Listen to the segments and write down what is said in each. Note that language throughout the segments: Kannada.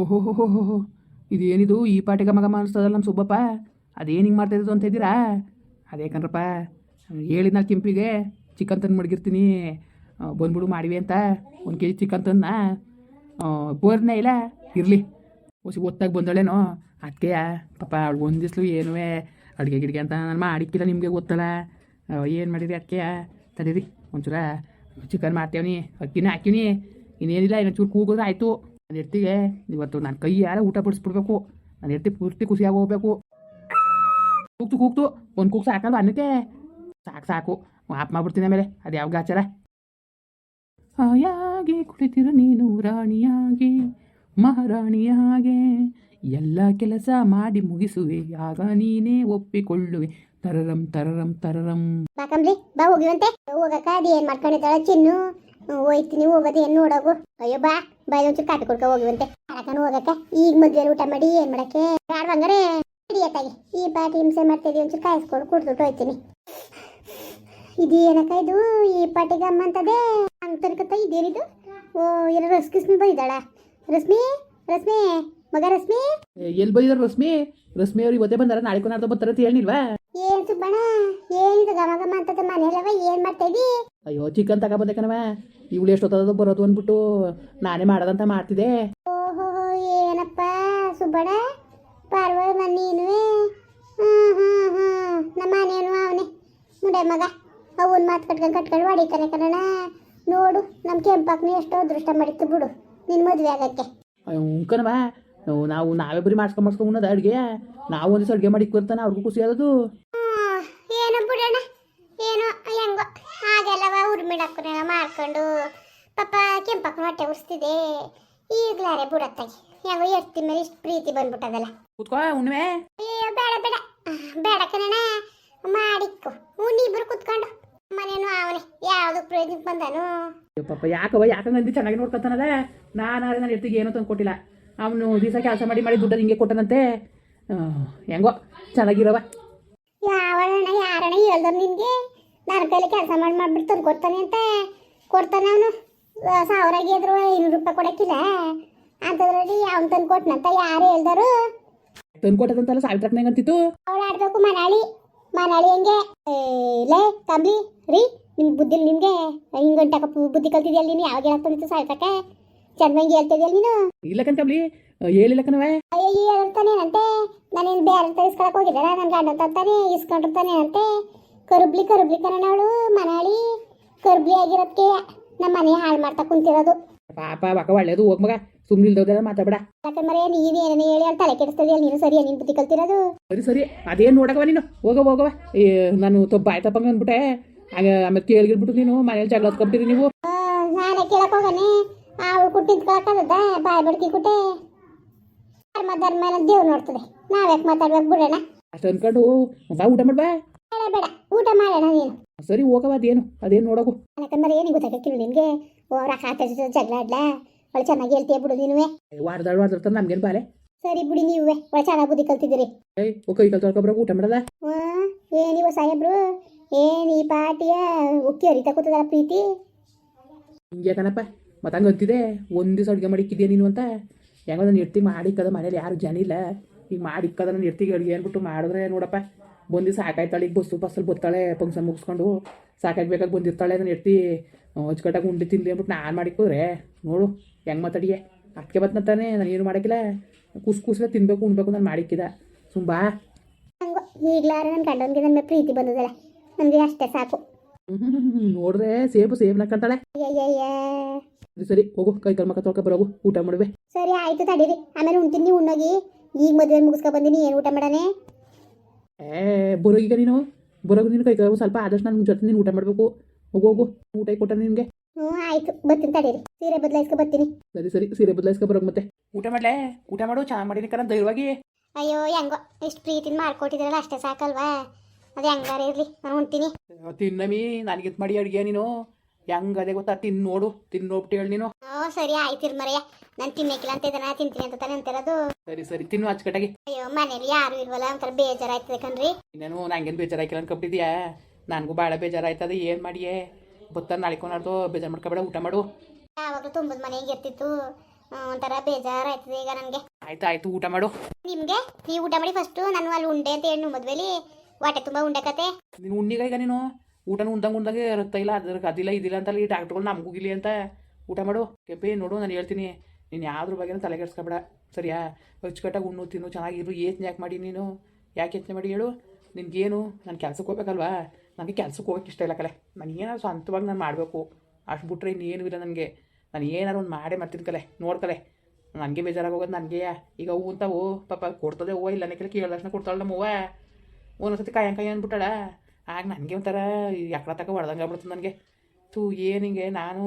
ಓಹೋ ಹೋ ಹೋ ಹೋ ಹೋ ಇದೇನಿದು ಈ ಪಾಟಿಗೆ ಮಗ ಅನಿಸ್ತದಲ್ಲ ನಮ್ಮ ಸುಬ್ಬಪ್ಪ? ಅದೇನು ಹಿಂಗೆ ಮಾಡ್ತಾಯಿದ್ದು ಅಂತ ಇದ್ದೀರಾ? ಅದೇ ಕಣ್ರಪ್ಪ ಹೇಳಿದ್ನ ಕೆಂಪಿಗೆ ಚಿಕನ್ ತಂದು ಮಡಗಿರ್ತೀನಿ ಬಂದ್ಬಿಡು ಮಾಡಿವೆ ಅಂತ. ಒಂದು ಕೆ ಜಿ ಚಿಕನ್ ತಂದ ಬೋರ್ನೇ ಇಲ್ಲ, ಇರಲಿ. ಹೊಸಿ ಒತ್ತಾಗಿ ಬಂದಳೇನೋ. ಅದಕ್ಕೆ ಪಾಪ ಅವಳು ಒಂದಿಸ್ಲು ಏನೂ ಅಡುಗೆ ಗಿಡಿಗೆ ಅಂತ ನಾನು ಮಾಡಿಕ್ಕಿಲ್ಲ ನಿಮಗೆ ಗೊತ್ತಲ್ಲ. ಏನು ಮಾಡಿರಿ ಅದಕ್ಕೆ ತಡೀರಿ, ಒಂಚೂರ ಚಿಕನ್ ಮಾಡ್ತೇವನಿ, ಅಕ್ಕಿನೇ ಹಾಕಿನಿ ಇನ್ನೇನಿಲ್ಲ, ಇನ್ನೊಂಚೂರು ಕೂಗೋದು ಆಯಿತು. ಹೆಡ್ತಿಗೆ ಇವತ್ತು ನನ್ನ ಕೈ ಯಾರ ಊಟ ಬಡಿಸ್ಬಿಡ್ಬೇಕು ನಾನು ಹೆಡ್ತಿ ಪೂರ್ತಿ ಖುಷಿಯಾಗಿ ಹೋಗ್ಬೇಕು. ಕೂಗ್ತು ಕೂಗ್ತು ಒಂದು ಕೂಗ್ ಸಾಕಲ್ಲ ಅನ್ನಕ್ಕೆ. ಸಾಕು ಸಾಕು. ಆಪ್ ಮಾಡ್ಬಿಡ್ತೀನಿ ಆಮೇಲೆ. ಅದು ಯಾವ ಗಾಚಾರ ಹಾಯಾಗಿ ಕುಳಿತಿರು ನೀನು ರಾಣಿಯಾಗಿ, ಮಹಾರಾಣಿಯಾಗೆ. ಎಲ್ಲ ಕೆಲಸ ಮಾಡಿ ಮುಗಿಸುವೆ, ಆಗ ನೀನೇ ಒಪ್ಪಿಕೊಳ್ಳುವೆ. ತರರಂ ತರರಂ ತರರಂ. ಬಾಕಂಬ್ಲಿ ಬಾ ಹೋಗಿವಂತೆ ಹೋಗಕ್ಕ, ಅದೇನ್ ಮಾಡ್ಕೊಂಡಿದ್ದಾಳೆ ಚಿನ್ನು? ಹೋಯ್ತೀನಿ ಹೋಗೋದು, ಏನು ನೋಡೋಗು? ಅಯ್ಯೋ, ಬಾ. ಒಂಚೂರು ಕಾಪಿ ಕೊಡ್ಕ ಹೋಗಿವಂತೆ. ಮಾಡಕನ ಹೋಗಕ್ಕೆ ಈಗ ಮದ್ವೆ ಊಟ ಮಾಡಿ ಏನ್ ಮಾಡಕ್ಕೆ? ಆಡ್ವಂಗಾರೆ ಹಿಡಿಯತ್ತಾಗಿ ಈ ಪಾಟಿ ಹಿಂಸೆ ಮಾಡ್ತಿದ್ವಿ ಒಂಚೂರು ಕಾಯಿಸ್ಕೊಂಡು ಕುಡ್ದುಟ್ಟು ಹೋಯ್ತೀನಿ. ಇದು ಏನಕ್ಕ ಇದು? ಈ ಪಾಟಿಗೆ ಅಮ್ಮ ಅಂತದೆ? ಹಂಗ್ ತನಕತ್ತ ಇದೇನಿದು? ಓ ಏನೋ ರಸ್ಕಿಸ್ಮಿ ಬೈದಾಳ. ರಶ್ಮಿ? ರಶ್ಮಿ? ಮಗ ರಶ್ಮಿ? ಎಲ್ಲಿ ಬೈದ ರಶ್ಮಿ? ರಶ್ಮಿ ಅವ್ರು ಇವತ್ತೇ ಬಂದಾರ ನಾಳೆ ಕೊನಾರ್ದ ಬರ್ತಾರ ಅಂತ ಹೇಳಿಲ್ವಾ? ಏನ್ ಸುಬ್ಬಣ್ಣ? ಏನಿದು ಗಮ ಗಮ ಅಂತದ ಮನೆಯಲ್ಲವ ಏನ್ ಮಾಡ್ತಾ ಇದೀ? ಅಯ್ಯೋ ಚಿಕನ್ ತಗೊಬಂದೆ ಕಣವ ಇವಳು ಎಷ್ಟೊತ್ತದ ಬರೋದು ಅಂದ್ಬಿಟ್ಟು ನಾನೇ ಮಾಡೋದಂತ ಮಾಡ್ತಿದ್ದೆ. ಓಹೋ ಏನಪ್ಪ ಸುಬ್ಬಣ ಪಾರ್ವ ನೀನುವೆ. ಹ್ಮ್ ಹ್ಮ್ ಹ್ಮ್. ನಮ್ಮ ಮನೇನು ಅವನೇ. ಮುಂಡೆ ಮಗ ಅವನ್ ಮಾತು ಕಟ್ಕೊಂಡು ಕಟ್ಕೊಂಡು ಹೊಡಿತಾನೆ ಕಣ ನೋಡು ನಮ್ಮ ಕೆಂಪಕ್ನು ಎಷ್ಟೋ ಅದೃಷ್ಟ ಮಾಡಿತ್ತು ಬಿಡು ನಿನ್ನ ಮದುವೆ ಆಗಕ್ಕೆ. ಉಂಕನವ ನಾವು ನಾವೇ ಬರೀ ಮಾಡ್ಸ್ಕೊಂಡ್ ಮಾಡ್ಸ್ಕೊಂಡ್ ಅಡುಗೆ? ನಾವು ಒಂದಿವ್ಸ ಅಡುಗೆ ಮಾಡಿ ಕೊಡ್ತಾನೆ ಅವ್ರಿಗೂ ಖುಷಿ ಆಗೋದು ಏನಪ್ಪ ಏನೋ ಬಿಡೋಣ. ಹಾಗೆಲ್ಲವ ಉರ್ಮಿಡಕ್ಕನೆಲ್ಲ ಮಾಡ್ಕೊಂಡು ಪಾಪ ಕೆಂಪಕ್ಕನ ಹೊಟ್ಟೆ ಉರಿಸ್ತಿದೆ. ಈಗ್ಲಾರೆ ಬುಡತ್ತಾಗಿ. ಹೆಂಗೋ ಎರ್ತಿ ಮೇಲೆ ಇಷ್ಟು ಪ್ರೀತಿ ಬಂದ್ಬಿಟ್ಟದಲ್ಲ. ಕೂತ್ಕೋ ಉಣ್ವೆ ಅಯ್ಯೋ ಬೇಡ ಬೇಡ. ಬೇಡ ಕಣಣ್ಣ. ಮಾಡಿಕ್ಕು. ಇಬ್ರು ಕುತ್ಕೊಂಡು. ಮನೇನು ಅವನೇ. ಯಾವ್ದು ಪ್ರಯೋಜನಕ್ಕೆ ಬಂದನು. ಪಾಪ ಯಾಕವ ಯಾಕಂಗಂದು ಚೆನ್ನಾಗಿ ನೋಡ್ಕೊತಾನಲ್ಲ ನಾನು ನನ್ನ ಹೆತ್ತಿಗೆ ಏನೋ ತಂದು ಕೊಟ್ಟಿಲ್ಲ ಅವನು ದಿವಸ ಕೆಲಸ ಮಾಡಿ ಮಾಡಿ ದುಡ್ಡು ಹಿಂಗೆ ಕೊಟ್ಟನಂತೆ. ಹೆಂಗೋ ಚೆನ್ನಾಗಿರವ. ಯಾವಣ್ಣ ಯಾರಣ್ಣ ಹೇಳ್ದವ್ ನಿನ್ಗೆ? ನನ್ನ ಕೈಲಿ ಕೆಲಸ ಮಾಡಿ ಮಾಡಿಬಿಡ್ತಾನೆ ತಂದು ಕೊಡ್ತಾನೆ ಅಂತ ಕೊಡ್ತಾನೆ ಅವನು. ಸಾವಿರ ಗೆದ್ರು ಇನ್ನೂರು ರೂಪಾಯಿ ಕೊಡಕ್ಕಿಲ್ಲ. ಅಂತದ್ರಲ್ಲಿ ಅವ್ನು ತಂದು ಕೊಟ್ಟನಂತ ಯಾರು ಹೇಳ್ದರು? ತಂದು ಕೊಟ್ಟದಂತಲ್ಲ ಸಾವಿತ್ರಕ್ಕೆ ಅಂತಿತ್ತು. ಅವಳು ಆಡ್ಬೇಕು ಮನಾಳಿ. ಮನಾಳಿ ಹೆಂಗೆ? ಏ, ಲೇ ತಂಬಿ ರೀ ನಿಮ್ಗೆ ಬುದ್ಧಿ ಗಂಟೆ ಹಿಂಗಂಟಕ ಬುದ್ಧಿ ಕಲ್ತಿದ್ಯಲ್ಲ ನೀನು? ಯಾವಾಗ ಹೇಳತ್ತಂದಿತ್ತು ಸಾಯ್ತಕ್ಕೆ ಚೆನ್ನಾಗಿ ಹೇಳ್ತಿದ್ಯಲ್ಲ ನೀನು? ಇಲ್ಲ ಕಂತಬ್ಲಿ ಹೇಳಿಲ್ಲ ಕಣವೇ ಹೇಳ್ತಾನೇನಂತೆ ನಾನೇನು ಬೇರೆ ತರಿಸ್ಕೊಳಕ್ ಹೋಗಿದ್ದಾರೆ ನನ್ನ ಗಂಡ ಇಸ್ಕೊಂಡಿರ್ತಾನೆ ಇಸ್ಕೊಂಡಿರ್ತಾನೇನಂತೆ? ಕರುಬ್ಲಿ ಕರುಬ್ಲಿ ಕರಣವಳು ಮನಾಳಿ ಕರ್ಬ್ಲಿ ಆಗಿರೋದಕ್ಕೆ ನಮ್ಮ ಮನೆ ಹಾಳು ಮಾಡ್ತಾ ಕುಂತಿರೋದು. ಪಾಪ ಬಾಕ ಒಳ್ಳೇದು ಹೋಗ್ ಮಗ. ಸುಮ್ಮನೆ ಇಲ್ದೋದೆಲ್ಲ ಮಾತಾಡ ಯಾಕಂದ್ರೆ ನೀನೇನೇನು ಹೇಳಿ ಅಲ್ಲಿ ತಲೆ ಕೆಡಿಸ್ತದೆ ನೀನು? ಸರಿ ನೀನು ಬುದ್ಧಿ ಕಲ್ತಿರೋದು? ಸರಿ ಸರಿ. ಅದೇನು ನೋಡಕವ ನೀನು? ಹೋಗವ ಹೋಗವ. ಏ ನಾನು ತೊಬ್ಬ ಆಯ್ತಪ್ಪಂಗ ಅಂದ್ಬಿಟ್ಟೆ. ಆಗ ಆಮೇಲೆ ಕೇಳಿಗಿರ್ಬಿಟ್ಟು ನೀನು ಮನೇಲಿ ಜಗಳ ಹೊತ್ಕೊಂಬಿಟ್ಟಿರಿ ನೀವು. ನಾನೇ ಕೇಳಕ್ ಹೋಗನೆ. ಅವಳು ಕುಟ್ಟಿದ್ಕೊಳಕ್ಕದ ಬಾಯ್ ಬಡ್ಕಿ ಕುಟ್ಟೆ ಧರ್ಮ ಧರ್ಮ ಅನ್ನೋದು ದೇವ್ರು ನೋಡ್ತದೆ. ನಾವ್ಯಾಕೆ ಮಾತಾಡ್ಬೇಕು ಬಿಡೋಣ? ಅಷ್ಟು ಅನ್ಕೊಂಡು ಬಾ ಊಟ ಮಾಡ್ಬಾ ಬೇಡ ಬೇಡ. ಊಟ ಮಾಡೋಣ ನೀನು. ಸರಿ ಹೋಗವ ಅದೇನು? ಅದೇನು ನೋಡೋಕು ಯಾಕಂದ್ರೆ ಏನು ಗೊತ್ತಾಗಕ್ಕಿಲ್ಲ ನಿನಗೆ. ಅವರ ಖಾತೆ ಜಗಳ ಆಡ್ಲಾ. ಒಳ್ಳೆ ಚೆನ್ನಾಗಿ ಹೇಳ್ತೀಯ ಬಿಡು ನೀನುವೆ. ವಾರದಾಳು ತಂದು ನಮ್ಗೇನು ಬಾಲೆ? ಸರಿ ಬಿಡಿ ನೀವೇ ಒಳ ಚೆನ್ನಾಗಿ ಬುದ್ಧಿ ಕಲ್ತಿದ್ದೀರಿ. ಏಯ್ ಓಕೆ ಈಗ ಊಟ ಮಾಡದ? ಏನಿವ ಸಾಹೇಬ್ರು ಏನಿ ಈ ಪಾಟಿಯ ಉಕ್ಕಿ ಹರಿತಾ ಕೂತದಲ್ಲ ಪ್ರೀತಿ. ಹಿಂಗೆ ಕಣಪ್ಪ ಮತ್ತೆ ಹಂಗೆ ಅಂತಿದೆ. ಒಂದು ದಿವಸ ಅಡುಗೆ ಮಾಡಿಕ್ಕಿದ್ಯಾ ನೀನು ಅಂತ? ಹೆಂಗೋ ನಾನು ಇರ್ತಿ ಮಾಡಿಕ್ಕದ ಮನೇಲಿ ಯಾರು ಜನ ಇಲ್ಲ. ಈಗ ಮಾಡಿಕ್ಕದ ನಾನು ಇರ್ತಿಗೆ ಅಡುಗೆ ಅಂದ್ಬಿಟ್ಟು ಮಾಡಿದ್ರೆ ನೋಡಪ್ಪ. ಬಂದು ಸಾಕಾಯ್ತಾಳೆ ಈಗ ಬಸ್ಸು ಬಸ್ಸಲ್ಲಿ ಬತ್ತಾಳೆ ಫಂಕ್ಷನ್ ಮುಗಿಸ್ಕೊಂಡು ಸಾಕಾಗ್ಬೇಕಾಗಿ ಬಂದಿರ್ತಾಳೆ ನಾನು ಎತ್ತಿ ಅಚ್ಚುಕಟ್ಟಾಗಿ ಉಂಡಿ ತಿಂದು ಅಂದ್ಬಿಟ್ಟು ನಾನು ಮಾಡಿಕ್ಕೋದ್ರೆ ನೋಡು ಹೆಂಗೆ ಮಾತಾಡಿಯೆ? ಅದಕ್ಕೆ ತಾನೆ ನಾನು ಏನು ಮಾಡೋಕ್ಕಿಲ್ಲ ಕುಸ್ ಕುಸ್ಲ ತಿನ್ಬೇಕು ಉಣ್ಬೇಕು ನಾನು ಮಾಡಿಕ್ಕಿದ. ಸುಂಬಾ ಹಂಗೋ ಈಗ್ಲಾರ ನನ್ನ ಗಂಡನಿಗೆ ನನ್ನ ಪ್ರೀತಿ ಬಂದದಲ್ಲ ನನಗೆ ಅಷ್ಟೇ ಸಾಕು. ನೋಡ್ರೆ ಸೇಬು ಸೇಬ್ ಕಂತಾಳೆ ಅಯ್ಯಯ್ಯಯ್ಯ. ಸರಿ ಸರಿ ಹೋಗು ಕೈ ಕರ್ಮಕ ಮಕ್ಕ ತೊಳ್ಕೊ ಬರೋಗು ಊಟ ಮಾಡುವೆ. ಸರಿ ಆಯ್ತು ತಡೀರಿ. ಆಮೇಲೆ ಉಣ್ತೀನಿ ಉಣ್ಣೋಗಿ. ಈಗ ಮದುವೆ ಮುಗಿಸ್ಕೊ ಬಂದಿನಿ ಏನು ಊಟ ಮಾಡಾನೆ ಬರೋಗೀಗ ನೀನು ಬರೋಗ ನೀನು ಕೈ ಸ್ವಲ್ಪ ಆದಷ್ಟು ನನ್ನ ಜೊತೆ ನೀನು ಊಟ ಮಾಡಬೇಕು. ಹೋಗು ಹೋಗು. ಊಟ ಕೊಟ್ಟ ನಿನಗೆ. ಹ್ಞೂ ಆಯ್ತು. ಬರ್ತೀನಿ ತಡೀರಿ. ಸೀರೆ ಬದಲಾಯಿಸ್ಕೊ ಬರ್ತೀನಿ. ಸರಿ ಸರಿ. ಸೀರೆ ಬದಲಾಯಿಸ್ಕೊ ಬರೋಗ ಮತ್ತೆ. ಊಟ ಮಾಡಲೇ? ಊಟ ಮಾಡು ಚಾ ಮಾಡಿನಿ ಕಣ ಧೈರ್ಯವಾಗಿ. ಅಯ್ಯೋ ಹೆಂಗೋ. ಇಷ್ಟು ಪ್ರೀತಿನ ಮಾಡ್ಕೊಟ್ಟಿದ್ರಲ್ಲ ಅಷ್ಟೇ ಸಾಕಲ್ವಾ? ಅದು ಹೆಂಗಾರ ಇರಲಿ. ನಾನು ಉಣ್ತೀನಿ. ತಿನ್ನಮಿ. ನನಗಿತ್ ಮಾಡಿ ಅಡುಗೆ ನೀನು. ಹೆಂಗದೆ ಗೊತ್ತಾ? ತಿನ್ ನೋಡು ತಿನ್ ನೋಡ್ಬಿಟ್ಟು ಹೇಳಿ ನೀನು. ಓ ಸರಿ ಆಯ್ತಿರ್ ಮರೆಯ ನಾನು ತಿನ್ನಕಿಲ್ಲ ಅಂತ ಇದನ್ನ ತಿಂತೀನಿ ಅಂತ ತಾನೆ ಅಂತಿರೋದು. ಸರಿ ಸರಿ ತಿನ್ನು ಅಚ್ಚುಕಟ್ಟಾಗಿ. ಅಯ್ಯೋ ಮನೇಲಿ ಯಾರು ಇಲ್ವಲ್ಲ? ಒಂಥರ ಬೇಜಾರಾಯ್ತದೆ ಕಣ್ರಿ. ಇನ್ನೇನು ನಂಗೇನು ಬೇಜಾರಾಯ್ಕಿಲ್ಲ ಅನ್ಕೊಂಡಿದ್ಯಾ ನನಗೂ ಭಾಳ ಬೇಜಾರಾಯ್ತದ ಏನು ಮಾಡಿಯೇ? ಬತ್ತ ನಾಳೆ ನಾಡ್ದು ಬೇಜಾರು ಮಾಡ್ಕೊಬೇಡ ಊಟ ಮಾಡು. ಯಾವಾಗಲೂ ತುಂಬದ ಮನೆ ಹೆಂಗೆ ಇರ್ತಿತ್ತು. ಒಂಥರ ಬೇಜಾರಾಯ್ತದೆ ಈಗ ನನಗೆ. ಆಯ್ತು ಆಯ್ತು ಊಟ ಮಾಡು. ನಿಮಗೆ? ನೀವು ಊಟ ಮಾಡಿ ಫಸ್ಟು ನಾನು ಅಲ್ಲಿ ಉಂಡೆ ಅಂತ ಹೇಳಿ ಮದ್ವೆಲಿ. ಹೊಟ್ಟೆ ತುಂಬ ಉಂಡೆ ಕತೆ. ನೀನು ಉಣ್ಣಿಗ ಈಗ ನೀನು? ಊಟನ ಉಂದಂಗೆ ಉಂದಂಗೆ ಇರುತ್ತಾ? ಇಲ್ಲ ಅದಕ್ಕೆ ಅದಿಲ್ಲ, ಇದಿಲ್ಲ ಅಂತ ಈ ಡಾಕ್ಟ್ರುಗಳು ನಮಗೂ ಇಲ್ಲಿ ಅಂತ ಊಟ ಮಾಡು. ಕೆಂಪೆ, ನೋಡು, ನಾನು ಹೇಳ್ತೀನಿ. ನೀನು ಯಾವ್ದ್ರ ಬಗ್ಗೆನೂ ತಲೆ ಕೆಡಿಸ್ಕೊಬೇಡ. ಸರಿಯಾ? ಅಚ್ಚುಕಟ್ಟಾಗಿ ಉಣ್ಣು, ತಿನ್ನು, ಚೆನ್ನಾಗಿರು. ಏತ್ನ ಯಾಕೆ ಮಾಡಿ ನೀನು? ಯಾಕೆ ಯೋಚನೆ ಮಾಡಿ ಹೇಳು. ನಿನಗೇನು? ನಾನು ಕೆಲ್ಸಕ್ಕೆ ಹೋಗ್ಬೇಕಲ್ವಾ? ನನಗೆ ಕೆಲ್ಸಕ್ಕೆ ಹೋಗೋಕೆ ಇಷ್ಟ ಇಲ್ಲ ಕಲೆ. ನಾನು ಏನಾದ್ರು ಸ್ವಂತವಾಗಿ ನಾನು ಮಾಡಬೇಕು. ಅಷ್ಟು ಬಿಟ್ಟರೆ ಇನ್ನೇನು ಇಲ್ಲ ನನಗೆ. ನಾನು ಏನಾರು ಒಂದು ಮಾಡೇ ಮಾಡ್ತೀನಿ ಕಲೆ. ನೋಡ್ಕಲೆ ನನಗೆ ಬೇಜಾರಾಗಿ ಹೋಗೋದು ನನಗೆ. ಈಗ ಹೂ ಅಂತಾವು ಪಾಪ ಕೊಡ್ತದೆ ಹೂವು ಇಲ್ಲ ಕೇಳಿದ ತಕ್ಷಣ ಕೊಡ್ತಾಳೆ ನಮ್ಮ ಹೂವ. ಒಂದೊಂದ್ಸತಿ ಕಾಯಂ ಕಾಯಿ ಅಂದ್ಬಿಟ್ಟಾಳ? ಆಗ ನನಗೆ ಒಂಥರ ಎಕ್ಕಡ ತಕ ಹೊಡೆದಂಗೆ ಆಗ್ಬಿಡ್ತು ನನಗೆ. ತೂ ಏನು ಹಿಂಗೆ ನಾನು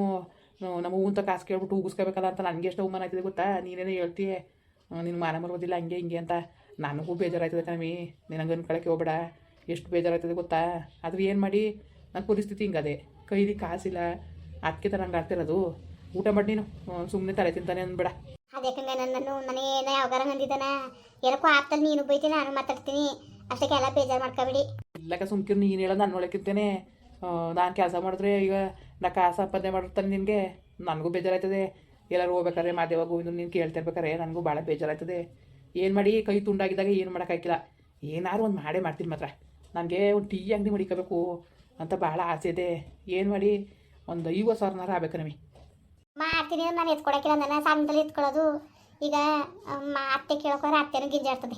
ನಮ್ಮ ಹೂವಂತ ಕಾಸು ಕೇಳ್ಬಿಟ್ಟು ಉಗಿಸ್ಕೋಬೇಕಲ್ಲ ಅಂತ ನನಗೆ ಎಷ್ಟು ಅವಮಾನ ಆಯ್ತದೆ ಗೊತ್ತಾ? ನೀನೇನು ಹೇಳ್ತೀಯ? ನಿನ್ನ ಮಾನ ಮರೋದಿಲ್ಲ ಹಂಗೆ ಹಿಂಗೆ ಅಂತ. ನನಗೂ ಬೇಜಾರಾಯ್ತದೆ ಕಣಮಿ ನೀನು ಹಂಗೆ ಅನ್ಕೊಳಕ್ಕೆ ಹೋಗ್ಬೇಡ. ಎಷ್ಟು ಬೇಜಾರಾಯ್ತದೆ ಗೊತ್ತಾ? ಆದ್ರೆ ಏನು ಮಾಡಿ? ನನ್ನ ಪರಿಸ್ಥಿತಿ ಹಿಂಗದೆ ಕೈಲಿ ಕಾಸಿಲ್ಲ. ಅದಕ್ಕೆ ಥರ ಹಂಗೆ ಆಗ್ತಿರೋದು. ಊಟ ಮಾಡಿ ನೀನು. ಸುಮ್ಮನೆ ತಲೆ ತಿಂತಾನೆ ಅಂದ್ಬೇಡ ಅದಕ್ಕಂಗ ನನ್ನನ್ನು ನಾನೇನ ಯಾವಾಗಾರ ಅಂದಿದ್ದಾನ ಎಲ್ಲಕ್ಕೂ ಆಪ್ತಲ್ಲಿ ನೀನು ಬೈತೀನಿ ನಾನು ಮಾತಾಡ್ತೀನಿ. ಅಷ್ಟಕ್ಕೆಲ್ಲ ಬೇಜಾರು ಮಾಡ್ಕೊಬೇಡಿ. ಇಲ್ಲಕ ಸುಮ್ಕಿರು ನೀನು ಹೇಳೋದು ನಾನು ನೋಡಕ್ಕಿರ್ತೇನೆ ನಾನು ಕೆಲಸ ಮಾಡಿದ್ರೆ ಈಗ ನಾ ಕಾಸು ಸಂಪಾದನೆ ಮಾಡಿರ್ತಾನೆ ನಿನಗೆ. ನನಗೂ ಬೇಜಾರಾಯ್ತದೆ. ಎಲ್ಲರೂ ಹೋಗ್ಬೇಕಾದ್ರೆ ಮಾದೇವ ಗೋವಿಂದ ನೀನು ಕೇಳ್ತಿರ್ಬೇಕಾರೆ ನನಗೂ ಭಾಳ ಬೇಜಾರಾಯ್ತದೆ. ಏನು ಮಾಡಿ ಕೈ ತುಂಡಾಗಿದ್ದಾಗ ಏನು ಮಾಡೋಕ್ಕಾಗಿಲ್ಲ ಏನಾದ್ರು ಒಂದು ಮಾಡೇ ಮಾಡ್ತೀನಿ ಮಾತ್ರ. ನನಗೆ ಒಂದು ಟೀ ಅಂಗಡಿ ಮಡಿಕೋಬೇಕು ಅಂತ ಭಾಳ ಆಸೆ ಇದೆ. ಏನು ಮಾಡಿ ಒಂದು ಐವತ್ತು ಸಾವಿರನಾರ ಆಗ್ಬೇಕು ನಮಗೆ. ಮಾಡ್ತೀನಿ ನಾನು ಎತ್ಕೊಡಕ್ಕಿಲ್ಲ ನನ್ನ ಸಣ್ಣದಲ್ಲಿ ಎತ್ಕೊಳ್ಳೋದು ಈಗ ಅತ್ತೆ ಕೇಳ್ಕೊಂಡ್ರೆ ಅತ್ತೆನೂ ಗಿಂಜಾಡ್ತದೆ.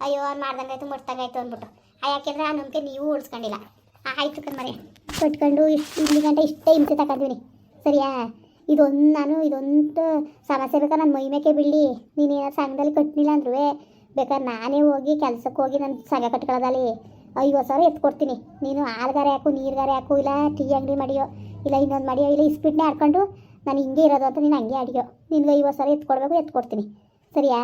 ಅಯ್ಯೋ, ಅವ್ನು ಮಾಡ್ದಂಗಾಯ್ತು, ಮುಟ್ದಂಗಾಯ್ತು ಅಂದ್ಬಿಟ್ಟು. ಯಾಕೆಂದ್ರೆ ಆ ನಂಬಿಕೆ ನೀವು ಓಡಿಸ್ಕೊಂಡಿಲ್ಲ ಆಯ್ತು ಕಣ್ಮರೆ. ಕಟ್ಕೊಂಡು ಇಷ್ಟು ಇಲ್ಲಿ ಗಂಟೆ ಇಷ್ಟೇ ಹಿಂಸೆ ತಗೊಂಡಿನಿ ಸರಿಯಾ? ಇದೊಂದು ನಾನು, ಇದೊಂದು ಸಮಸ್ಯೆ ಬೇಕಾದ್ರೆ ನನ್ನ ಮೈಮೇಕೆ ಬಿಡಲಿ ನೀನು ಏನಾದ್ರು ಸಂಘದಲ್ಲಿ ಕಟ್ಟಲಿಲ್ಲ ಅಂದ್ರೂ ಬೇಕಾದ್ರೆ ನಾನೇ ಹೋಗಿ ಕೆಲಸಕ್ಕೆ ಹೋಗಿ ನನ್ನ ಸಂಘ ಕಟ್ಕೊಳ್ಳೋದಲ್ಲಿ ಐವತ್ತು ಸಾವಿರ ಎತ್ಕೊಡ್ತೀನಿ. ನೀನು ಹಾಲ್ಗಾರೆ ಹಾಕು, ನೀರ್ಗಾರೆ ಹಾಕು, ಇಲ್ಲ ಟೀ ಅಂಗಡಿ ಮಾಡಿಯೋ, ಇಲ್ಲ ಇನ್ನೊಂದು ಮಾಡಿಯೋ, ಇಲ್ಲ ಇಸ್ಪಿಟ್ನೇ ಆಡ್ಕೊಂಡು ನಾನು ಹಿಂಗೆ ಇರೋದು ಅಂತ ನೀನು ಹಂಗೆ ಅಡಿಯೋ ನಿನ್ಗೆ ಐವತ್ತು ಸಾವಿರ ಎತ್ಕೊಡ್ಬೇಕು, ಎತ್ಕೊಡ್ತೀನಿ. ಸರಿಯಾ?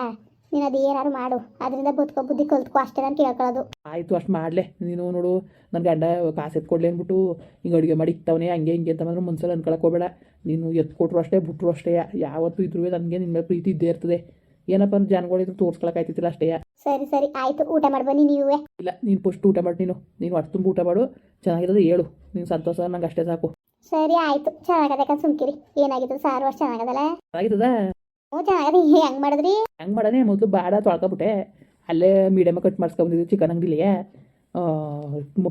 ನೀನು ಅದು ಏನಾದ್ರು ಮಾಡು. ಅದರಿಂದ ಬದುಕೋ ಬುದ್ಧಿ ಕಲ್ತ್ಕೊ ಅಷ್ಟೇ ನಾನು ಕೇಳ್ಕೊಳ್ಳೋದು. ಆಯಿತು ಅಷ್ಟು ಮಾಡಲೆ. ನೀನು ನೋಡು ನನ್ನ ಗಂಡ ಕಾಸು ಎತ್ಕೊಡ್ಲಿ ಅಂದ್ಬಿಟ್ಟು ಹಿಂಗೆ ಅಡುಗೆ ಮಾಡಿ ಇಕ್ತವನೇ ಹಂಗೆ ಹಿಂಗೆ ಅಂತ ಬಂದ್ರೆ ಮನ್ಸಲ್ಲಿ ಅನ್ಕೊಳಕ್ಕೆ ಹೋಗಬೇಡ. ನೀನು ಎತ್ಕೊಟ್ರು ಅಷ್ಟೇ ಬಿಟ್ರು ಅಷ್ಟೇ. ಯಾವತ್ತೂ ಇದ್ರೂ ನನಗೆ ನಿನ್ನ ಮೇಲೆ ಪ್ರೀತಿ ಇದ್ದೇ ಇರ್ತದೆ. ಏನಪ್ಪ ಅಂದ್ರೆ ಜನಗಳಿದ್ರು ಆಯ್ತಿತ್ತಿಲ್ಲ ಅಷ್ಟೇ. ಸರಿ ಸರಿ ಆಯಿತು ಊಟ ಮಾಡಿ ಬನ್ನಿ ನೀವೇ. ಇಲ್ಲ ನೀನು ಫಸ್ಟ್ ಊಟ ಮಾಡಿ ನೀನು. ನೀನು ಅಷ್ಟು ತುಂಬ ಊಟ ಮಾಡು. ಚೆನ್ನಾಗಿರೋದು ಹೇಳು. ನೀನು ಸಂತೋಷ ನಂಗೆ ಅಷ್ಟೇ ಸಾಕು. ಸರಿ ಆಯಿತು. ಚೆನ್ನಾಗದೆ ಸುಮ್ಕಿರಿ. ಏನಾಗಿದ್ರು ಸಾರು ಅಷ್ಟು ಚೆನ್ನಾಗದಲ್ಲ? ಚೆನ್ನಾಗಿದ್ದದ ಹೆಂಗೆ ಮಾಡಿದ್ರಿ? ಹೆಂಗ್ ಮಾಡನೆ ಮೊದಲು ಬಾಡ ತೊಳ್ಕೊಬಿಟ್ಟೆ. ಅಲ್ಲೇ ಮೀಡಿಯಮ್ ಕಟ್ ಮಾಡಿಸ್ಕೊಂಬಂದಿದ್ದೆ ಚಿಕನ್ ಅಂಗಡಿಲಿ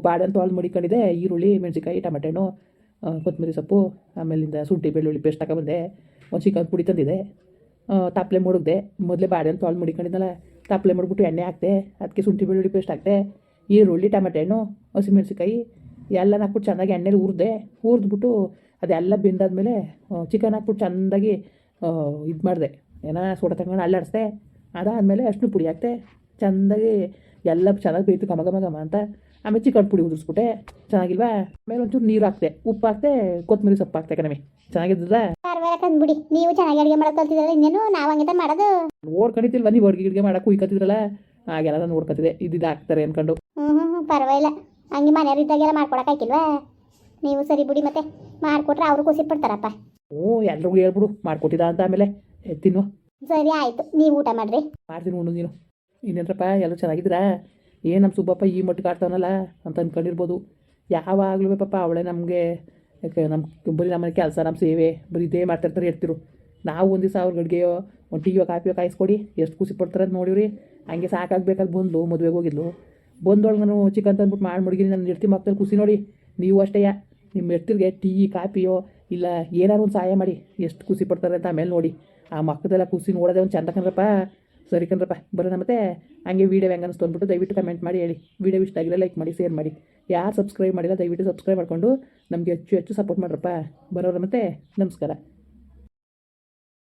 ಬಾಡ ತೊಳೆದು ಮಡಿಕೊಂಡಿದ್ದೆ. ಈರುಳ್ಳಿ ಮೆಣಸಿಕಾಯಿ ಟಮಟೆಣ್ಣು ಹಣ್ಣು ಕೊತ್ತಂಬರಿ ಸೊಪ್ಪು, ಆಮೇಲಿಂದ ಶುಂಠಿ, ಬೆಳ್ಳುಳ್ಳಿ ಪೇಸ್ಟ್ ತಗೊಬಂದೆ ಒಂದು ಚಿಕನ್ ಪುಡಿ ತಂದಿದೆ ತಪ್ಪಲೆ ಮುಡುಗ್ದೆ ಮೊದಲೇ ಅಂತ ತೊಳೆದು ಮುಡಿಕೊಂಡಿದ್ದಲ್ಲ ತಪ್ಪಲೆ ಮುಡ್ಬಿಟ್ಟು ಎಣ್ಣೆ ಹಾಕ್ತೆ ಅದಕ್ಕೆ ಶುಂಠಿ, ಬೆಳ್ಳುಳ್ಳಿ ಪೇಸ್ಟ್ ಹಾಕ್ತೆ ಈರುಳ್ಳಿ, ಟಮಟೆ ಹಣ್ಣು ಹಸಿಮೆಣ್ಸಿಕಾಯಿ ಎಲ್ಲ ಹಾಕ್ಬಿಟ್ಟು ಚೆನ್ನಾಗಿ ಎಣ್ಣೆಲಿ ಹುರಿದೆ. ಹುರಿದ್ಬಿಟ್ಟು ಅದೆಲ್ಲ ಬೆಂದಾದ್ಮೇಲೆ ಚಿಕನ್ ಹಾಕ್ಬಿಟ್ಟು ಚೆಂದಾಗಿ ಇದು ಮಾಡಿದೆ. ಏನೋ ಸೋಡ ತಗೊಂಡು ಅಲ್ಲಾಡಿಸ್ದೆ. ಅದಾದಮೇಲೆ ಅಷ್ಟು ಪುಡಿ ಹಾಕ್ತೆ ಚೆಂದಾಗಿ ಎಲ್ಲ ಚೆನ್ನಾಗಿ ಬೇಯ್ತು ಘಮ ಘಮ ಘಮ ಅಂತ. ಆಮೇಲೆ ಚಿಕನ್ ಪುಡಿ ಉದುರಿಸ್ಬಿಟ್ಟೆ. ಚೆನ್ನಾಗಿಲ್ವಾ? ಆಮೇಲೆ ಒಂಚೂರು ನೀರು ಹಾಕ್ದೆ. ಉಪ್ಪು ಹಾಕ್ದೆ ಕೊತ್ತಂಬರಿ ಸೊಪ್ಪು ಹಾಕ್ತೆ ಕಣಮಿ ಚೆನ್ನಾಗಿದ್ದದ ಕಂದ್ಬಿಡಿ ನೀವು ಚೆನ್ನಾಗಿ ಅಡುಗೆ ಮಾಡೋದು ಕಲ್ತಿದ್ರಲ್ಲ ಇನ್ನೇನು ನಾವು ಹಂಗೆ ಮಾಡೋದು? ನೋಡ್ಕೊಂಡಿದ್ದಿಲ್ವ ನೀವು ಅಡುಗೆ ಗಿಡ್ಗೆ ಮಾಡಕ್ಕೆ ಕುಯ್ಕತ್ತಿದ್ರಲ್ಲ? ಹಾಗೆಲ್ಲ ನೋಡ್ಕೊತಿದೆ ಇದು ಹಾಕ್ತಾರೆ ಅನ್ಕೊಂಡು. ಹ್ಞೂ ಹ್ಞೂ ಹ್ಞೂ ಪರವಾಗಿಲ್ಲ. ಹಂಗೆ ಮನೆಯವ್ರು ಇದ್ದಾಗೆಲ್ಲ ಮಾಡ್ಕೊಡಕ್ಕಾಗಿಲ್ವಾ ನೀವು ಸರಿ ಬಿಡಿ ಮತ್ತೆ. ಮಾಡಿಕೊಟ್ರೆ ಅವರು ಖುಷಿ ಪಡ್ತಾರಪ್ಪ. ಹ್ಞೂ ಎಲ್ರಿಗೂ ಹೇಳ್ಬಿಡು ಮಾಡ್ಕೊಟ್ಟಿದ ಅಂತ ಆಮೇಲೆ ಎತ್ತಿನೋ ತಿನ್ನು. ಸರಿ ಆಯ್ತು ನೀವು ಊಟ ಮಾಡ್ರಿ. ಮಾಡ್ತೀನಿ ಉಣ್ಣು ನೀನು. ಇನ್ನೇನ್ರಪ್ಪ ಎಲ್ಲರೂ ಚೆನ್ನಾಗಿದ್ದೀರಾ? ಏನು ನಮ್ಮ ಸುಬ್ಬಪ್ಪ ಈ ಮಟ್ಟಿಗೆ ಆಡ್ತಾವನಲ್ಲ ಅಂತ ಅಂದ್ಕೊಂಡಿರ್ಬೋದು ಯಾವಾಗಲೂ ಪಾಪ ಅವಳೇ ನಮಗೆ ಯಾಕೆ ನಮ್ಮ ಬರೀ ನಮ್ಮನೆ ಕೆಲಸ ನಮ್ಮ ಸೇವೆ ಬರೀ ಇದೇ ಮಾಡ್ತಿರ್ತಾರೆ ಹೇಳ್ತಿರು. ನಾವು ಒಂದು ದಿವಸ ಅವ್ರ ಗಡಿಗೆಯೋ ಒಂದು ಟೀಯೋ ಕಾಫಿಯೋ ಕಾಯಿಸ್ಕೊಡಿ ಎಷ್ಟು ಖುಷಿ ಪಡ್ತಾರೆ ಅಂತ ನೋಡಿವ್ರಿ. ಹಂಗೆ ಸಾಕಾಗಬೇಕಲ್ಲಿ ಬಂದು ಮದುವೆಗೆ ಹೋಗಿದ್ಲು. ಬಂದೊಳಗೆ ನಾನು ಚಿಕನ್ ತಂದ್ಬಿಟ್ಟು ಮಾಡಿ ಮುಡುಗಿನಿ ನನ್ನ ಹೆಡ್ತಿ ಮಕ್ಕಳು ಖುಷಿ ನೋಡಿ. ನೀವು ಅಷ್ಟೇ ನಿಮ್ಮ ಹೆಡ್ತಿರ್ಗೆ ಟೀ ಕಾಫಿಯೋ ಇಲ್ಲ, ಏನಾದ್ರು ಒಂದು ಸಹಾಯ ಮಾಡಿ. ಎಷ್ಟು ಖುಷಿ ಪಡ್ತಾರೆ ಅಂತ ಆಮೇಲೆ ನೋಡಿ. ಆ ಮಕ್ಕದೆಲ್ಲ ಖುಷಿ ನೋಡೋದೆ ಒಂದು ಚಂದ ಕಣ್ರಪ್ಪ. ಸರಿ ಕಣ್ರಪ್ಪ, ಬರೋಣ ಮತ್ತೆ. ಹಂಗೆ ವೀಡಿಯೋ ಹೆಂಗೆ ಅನಿಸ್ತು ಅಂದ್ಬಿಟ್ಟು ದಯವಿಟ್ಟು ಕಮೆಂಟ್ ಮಾಡಿ ಹೇಳಿ. ವೀಡಿಯೋ ಇಷ್ಟ ಆಗಿಲ್ಲ ಲೈಕ್ ಮಾಡಿ ಶೇರ್ ಮಾಡಿ. ಯಾರು ಸಬ್ಸ್ಕ್ರೈಬ್ ಮಾಡಿಲ್ಲ, ದಯವಿಟ್ಟು ಸಬ್ಸ್ಕ್ರೈಬ್ ಮಾಡಿಕೊಂಡು ನಮಗೆ ಹೆಚ್ಚು ಹೆಚ್ಚು ಸಪೋರ್ಟ್ ಮಾಡ್ರಪ್ಪ. ಬರೋರ ಮತ್ತೆ, ನಮಸ್ಕಾರ.